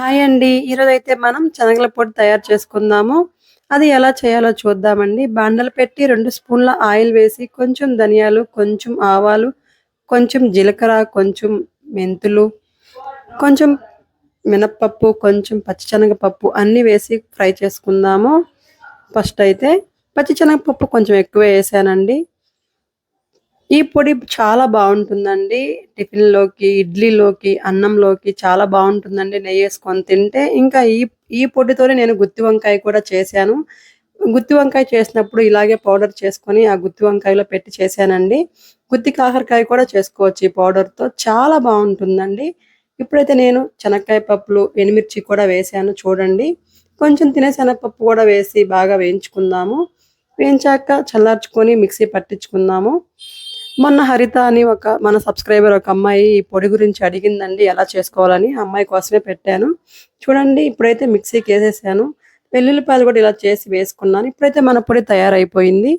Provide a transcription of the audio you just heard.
Hi అండి. ఈరోజు అయితే మనం శనగల పొడి తయారు చేసుకుందాము. అది ఎలా చేయాలో చూద్దామండి. బాండలు పెట్టి రెండు స్పూన్ల ఆయిల్ వేసి కొంచెం ధనియాలు కొంచెం ఆవాలు కొంచెం జీలకర్ర కొంచెం మెంతులు కొంచెం మినప్పప్పు కొంచెం పచ్చిశనగపప్పు అన్నీ వేసి ఫ్రై చేసుకుందాము. ఫస్ట్ అయితే పచ్చిశనగపప్పు కొంచెం ఎక్కువ వేసానండి. ఈ పొడి చాలా బాగుంటుందండి. టిఫిన్లోకి ఇడ్లీలోకి అన్నంలోకి చాలా బాగుంటుందండి. నెయ్యి వేసుకొని తింటే ఇంకా ఈ ఈ పొడితోనే నేను గుత్తి వంకాయ కూడా చేశాను. గుత్తి వంకాయ చేసినప్పుడు ఇలాగే పౌడర్ చేసుకొని ఆ గుత్తి వంకాయలో పెట్టి చేశానండి. గుత్తి కాకరకాయ కూడా చేసుకోవచ్చు ఈ పౌడర్తో. చాలా బాగుంటుందండి. ఇప్పుడైతే నేను చెనక్కాయ పప్పులు ఎనిమిర్చి కూడా వేసాను చూడండి. కొంచెం తినే శనగపప్పు కూడా వేసి బాగా వేయించుకుందాము. వేయించాక చల్లార్చుకొని మిక్సీ పట్టించుకుందాము. మొన్న హరిత అని ఒక మన సబ్స్క్రైబర్ ఒక అమ్మాయి ఈ పొడి గురించి అడిగిందండి ఎలా చేసుకోవాలని ఆ అమ్మాయి కోసమే పెట్టాను. చూడండి ఇప్పుడైతే మిక్సీకి వేసేసాను. వెల్లుల్లిపాయలు కూడా ఇలా చేసి వేసుకున్నాను. ఇప్పుడైతే మన పొడి తయారైపోయింది.